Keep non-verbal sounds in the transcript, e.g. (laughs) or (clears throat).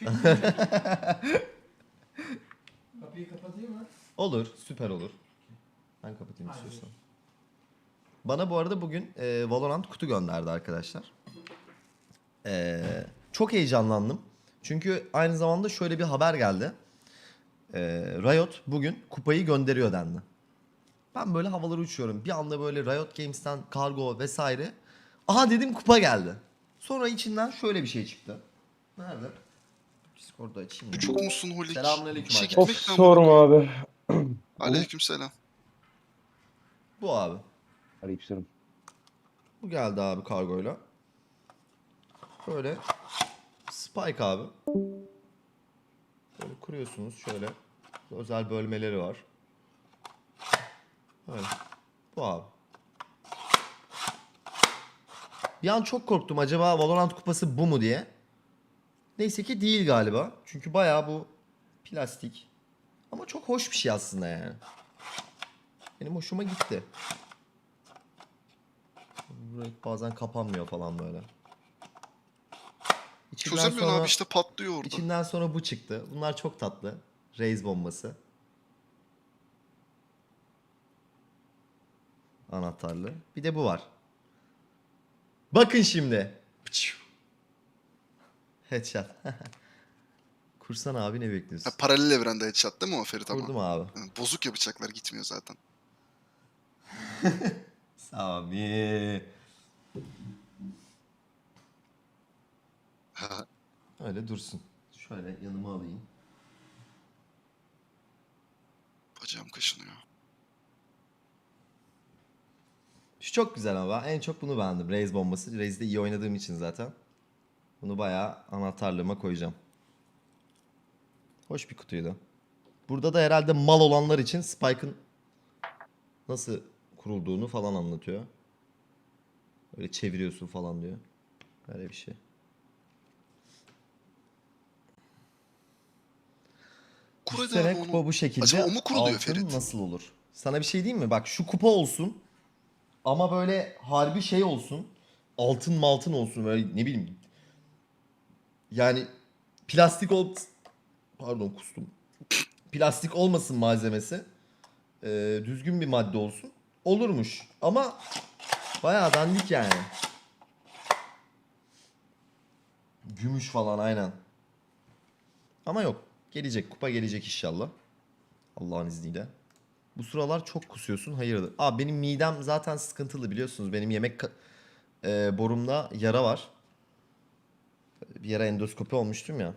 (laughs) Kapıyı kapatayım mı? Olur, süper olur. Ben kapatayım Hayır. istiyorsan. Bana bu arada bugün e, Valorant kutu gönderdi arkadaşlar. E, çok heyecanlandım. Çünkü aynı zamanda şöyle bir haber geldi. E, Riot bugün kupayı gönderiyor dendi. Ben böyle havalara uçuyorum. Bir anda böyle Riot Games'ten kargo vesaire. Aha dedim kupa geldi. Sonra içinden şöyle bir şey çıktı. Nerede? Discord'da açayım. ya. Çok musun Holik? Selamünaleyküm İşe arkadaşlar. Of gitmekten sorma abi. (clears throat) Aleykümselam. Bu abi. Arayıp sorun. Bu geldi abi kargoyla. Böyle Spike abi. Böyle kuruyorsunuz şöyle. Özel bölmeleri var. Böyle. Bu abi. Bir an çok korktum acaba Valorant kupası bu mu diye. Neyse ki değil galiba. Çünkü bayağı bu plastik. Ama çok hoş bir şey aslında yani. Benim hoşuma gitti. Burası bazen kapanmıyor falan böyle. İçinden Çözemiyorsun sonra, abi işte patlıyor orada. içinden sonra bu çıktı. Bunlar çok tatlı. Raze bombası. Anahtarlı. Bir de bu var. Bakın şimdi. Pıçıv. Headshot. (laughs) Kursan abi ne bekliyorsun? Ha, paralel evrende headshot değil mi o Ferit ama? Kurdum abi. Bozuk ya bıçaklar gitmiyor zaten. (laughs) Sami. Öyle dursun. Şöyle yanıma alayım. Bacağım kaşınıyor. Şu çok güzel ama en çok bunu beğendim. Raze bombası. Raze'de iyi oynadığım için zaten. Bunu bayağı anahtarlığıma koyacağım. Hoş bir kutuydu. Burada da herhalde mal olanlar için Spike'ın nasıl kurulduğunu falan anlatıyor. Öyle çeviriyorsun falan diyor. Böyle bir şey. Bu sene onu. kupa bu şekilde. Acaba o mu kuruluyor Altın Ferit? nasıl olur? Sana bir şey diyeyim mi? Bak şu kupa olsun. Ama böyle harbi şey olsun. Altın maltın olsun. Böyle ne bileyim. Yani plastik ol... Pardon kustum. Plastik olmasın malzemesi. Ee, düzgün bir madde olsun. Olurmuş. Ama bayağı dandik yani. Gümüş falan aynen. Ama yok. Gelecek. Kupa gelecek inşallah. Allah'ın izniyle. Bu sıralar çok kusuyorsun. Hayırdır? Aa benim midem zaten sıkıntılı biliyorsunuz. Benim yemek e, borumda yara var. Bir yere endoskopi olmuştum ya.